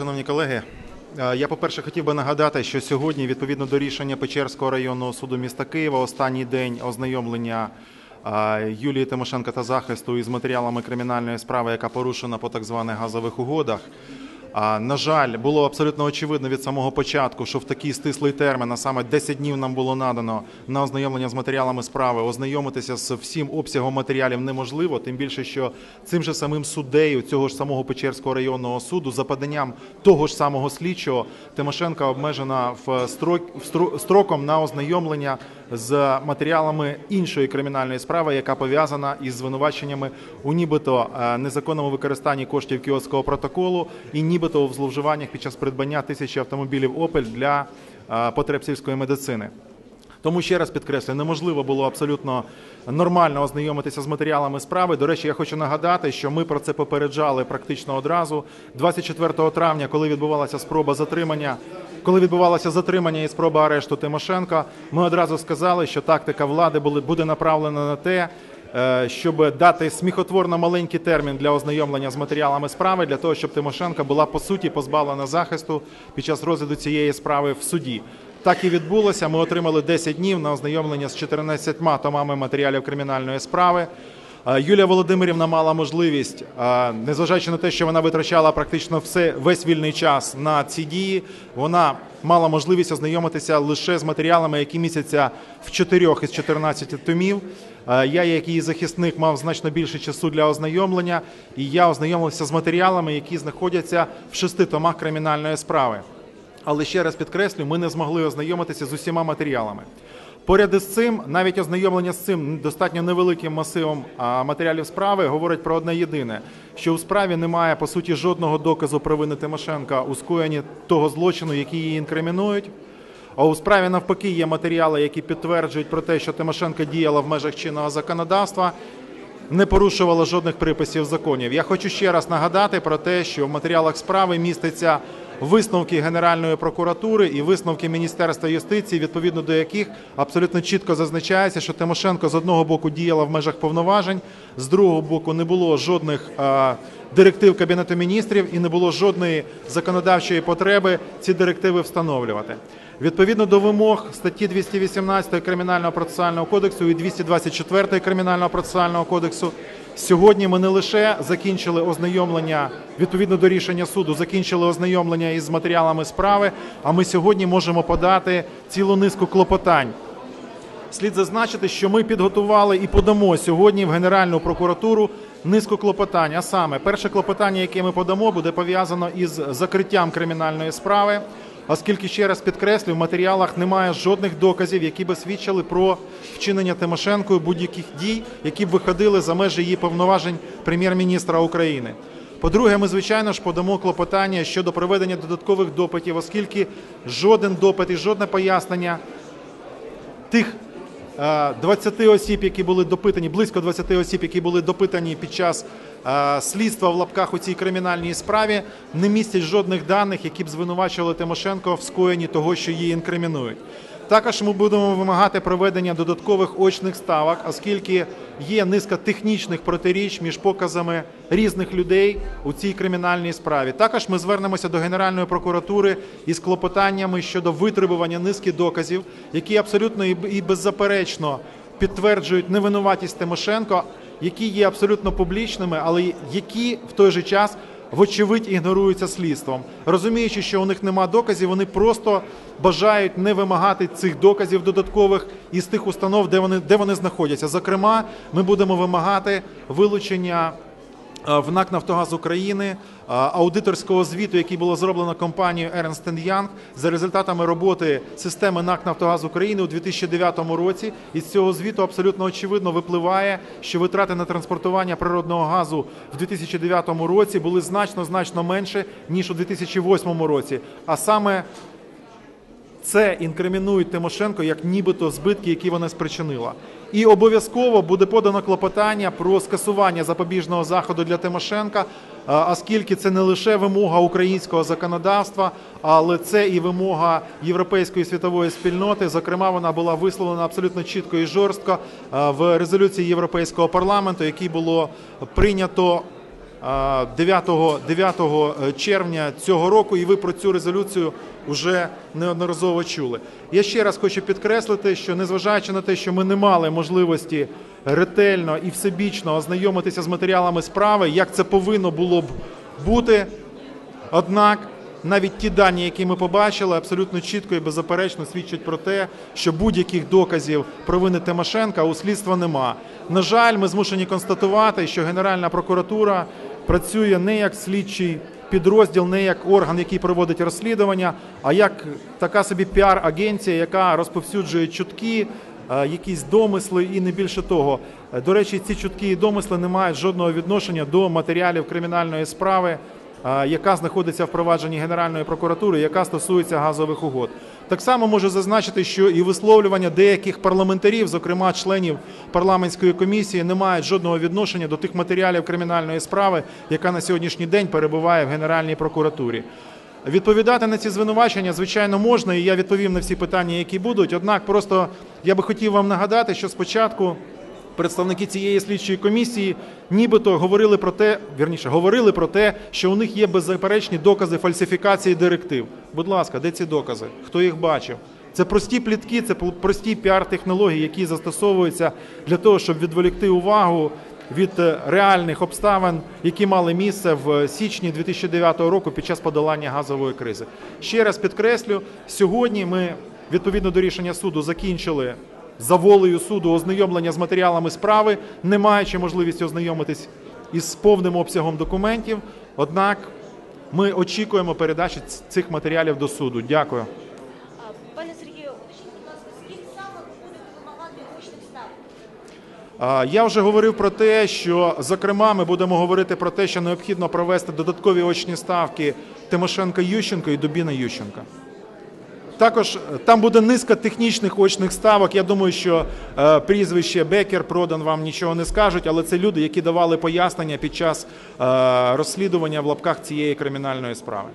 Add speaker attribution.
Speaker 1: Шановні колеги, е, я, по-перше, хотів би нагадати, що сьогодні, відповідно до рішення Печерського районного суду міста Києва, останній день ознайомлення е, Юлії Тимошенко та захисту із матеріалами кримінальної справи, яка порушена по так званих газових угодах. На жаль, було абсолютно очевидно від самого початку, що в такий стислий термін, а саме 10 днів нам було надано на ознайомлення з матеріалами справи, ознайомитися з всім обсягом матеріалів неможливо, тим більше, що цим же самим суддею цього ж самого Печерського районного суду за поданням того ж самого слідчого Тимошенка обмежена в строк строком на ознайомлення з матеріалами іншої кримінальної справи, яка пов'язана із звинуваченнями у нібито е, незаконному використанні коштів кіотського протоколу і нібито у зловживаннях під час придбання тисячі автомобілів Opel для е, потреб сільської медицини. Тому ще раз підкреслюю, неможливо було абсолютно нормально ознайомитися з матеріалами справи. До речі, я хочу нагадати, що ми про це попереджали практично одразу. 24 травня, коли відбувалася спроба затримання, коли відбувалося затримання і спроба арешту Тимошенка, ми одразу сказали, що тактика влади буде направлена на те, щоб дати сміхотворно маленький термін для ознайомлення з матеріалами справи, для того, щоб Тимошенко була по суті позбавлена захисту під час розгляду цієї справи в суді. Так і відбулося. Ми отримали 10 днів на ознайомлення з 14 томами матеріалів кримінальної справи. Юлія Володимирівна мала можливість, незважаючи на те, що вона витрачала практично все весь вільний час на ці дії, вона мала можливість ознайомитися лише з матеріалами, які містяться в 4 із 14 томів. Я, як її захисник, мав значно більше часу для ознайомлення, і я ознайомився з матеріалами, які знаходяться в шести томах кримінальної справи. Але ще раз підкреслю, ми не змогли ознайомитися з усіма матеріалами. Поряд із цим, навіть ознайомлення з цим достатньо невеликим масивом матеріалів справи говорить про одне єдине: що у справі немає по суті жодного доказу провини Тимошенка у скоєнні того злочину, який її інкримінують. А у справі навпаки є матеріали, які підтверджують про те, що Тимошенко діяла в межах чинного законодавства, не порушувала жодних приписів законів. Я хочу ще раз нагадати про те, що в матеріалах справи містяться висновки Генеральної прокуратури і висновки Міністерства юстиції, відповідно до яких абсолютно чітко зазначається, що Тимошенко з одного боку діяла в межах повноважень, з другого боку не було жодних е, директив Кабінету міністрів і не було жодної законодавчої потреби ці директиви встановлювати. Відповідно до вимог статті 218 Кримінального процесуального кодексу і 224 Кримінального процесуального кодексу, сьогодні ми не лише закінчили ознайомлення відповідно до рішення суду, закінчили ознайомлення із матеріалами справи, а ми сьогодні можемо подати цілу низку клопотань. Слід зазначити, що ми підготували і подамо сьогодні в Генеральну прокуратуру низку клопотань. А саме, перше клопотання, яке ми подамо, буде пов'язано із закриттям кримінальної справи, оскільки ще раз підкреслю, в матеріалах немає жодних доказів, які би свідчили про вчинення Тимошенкою будь-яких дій, які б виходили за межі її повноважень прем'єр-міністра України. По-друге, ми звичайно ж подамо клопотання щодо проведення додаткових допитів, оскільки жоден допит і жодне пояснення тих 20 осіб, які були допитані, близько 20 осіб, які були допитані під час е, слідства в лапках у цій кримінальній справі, не містять жодних даних, які б звинувачували Тимошенко в скоєнні того, що її інкримінують. Також ми будемо вимагати проведення додаткових очних ставок, оскільки є низка технічних протиріч між показами різних людей у цій кримінальній справі. Також ми звернемося до Генеральної прокуратури із клопотаннями щодо витребування низки доказів, які абсолютно і беззаперечно підтверджують невинуватість Тимошенко, які є абсолютно публічними, але які в той же час вочевидь ігноруються слідством. Розуміючи, що у них нема доказів, вони просто бажають не вимагати цих доказів додаткових із тих установ, де вони, де вони знаходяться. Зокрема, ми будемо вимагати вилучення в НАК «Нафтогаз України» е, аудиторського звіту, який було зроблено компанією Ernst Young за результатами роботи системи НАК «Нафтогаз України» у 2009 році. Із цього звіту абсолютно очевидно випливає, що витрати на транспортування природного газу в 2009 році були значно-значно менше, ніж у 2008 році. А саме це інкримінують Тимошенко як нібито збитки, які вона спричинила. І обов'язково буде подано клопотання про скасування запобіжного заходу для Тимошенка, оскільки це не лише вимога українського законодавства, але це і вимога європейської світової спільноти. Зокрема, вона була висловлена абсолютно чітко і жорстко в резолюції Європейського парламенту, який було прийнято 9, 9 червня цього року, і ви про цю резолюцію вже неодноразово чули. Я ще раз хочу підкреслити, що незважаючи на те, що ми не мали можливості ретельно і всебічно ознайомитися з матеріалами справи, як це повинно було б бути, Однак навіть ті дані, які ми побачили, абсолютно чітко і беззаперечно свідчать про те, що будь-яких доказів провини Тимошенка у слідства нема. На жаль, ми змушені констатувати, що Генеральна прокуратура працює не як слідчий підрозділ, не як орган, який проводить розслідування, а як така собі піар-агенція, яка розповсюджує чутки, е, якісь домисли і не більше того. Е, До речі, ці чутки і домисли не мають жодного відношення до матеріалів кримінальної справи, яка знаходиться в провадженні Генеральної прокуратури, яка стосується газових угод. Так само можу зазначити, що і висловлювання деяких парламентарів, зокрема членів парламентської комісії, не мають жодного відношення до тих матеріалів кримінальної справи, яка на сьогоднішній день перебуває в Генеральній прокуратурі. Відповідати на ці звинувачення, звичайно, можна, і я відповім на всі питання, які будуть. Однак, просто я би хотів вам нагадати, що спочатку представники цієї слідчої комісії нібито говорили про те, вірніше, говорили про те, що у них є беззаперечні докази фальсифікації директив. Будь ласка, де ці докази? Хто їх бачив? Це прості плітки, це прості піар-технології, які застосовуються для того, щоб відволікти увагу від е, реальних обставин, які мали місце в січні 2009 року під час подолання газової кризи. Ще раз підкреслю, сьогодні ми відповідно до рішення суду закінчили за волею суду ознайомлення з матеріалами справи, не маючи можливості ознайомитись із повним обсягом документів. Однак ми очікуємо передачі цих матеріалів до суду. Дякую.
Speaker 2: Пане Сергію, уточніть, будь ласка, скільки саме ви будете вимагати очних ставок?
Speaker 1: Я вже говорив про те, що зокрема ми будемо говорити про те, що необхідно провести додаткові очні ставки Тимошенка Ющенко і Дубіна Ющенка. Також е, там буде низка технічних очних ставок. Я думаю, що е, прізвище Бекер, Продан вам нічого не скажуть, але це люди, які давали пояснення під час е, розслідування в лапках цієї кримінальної справи.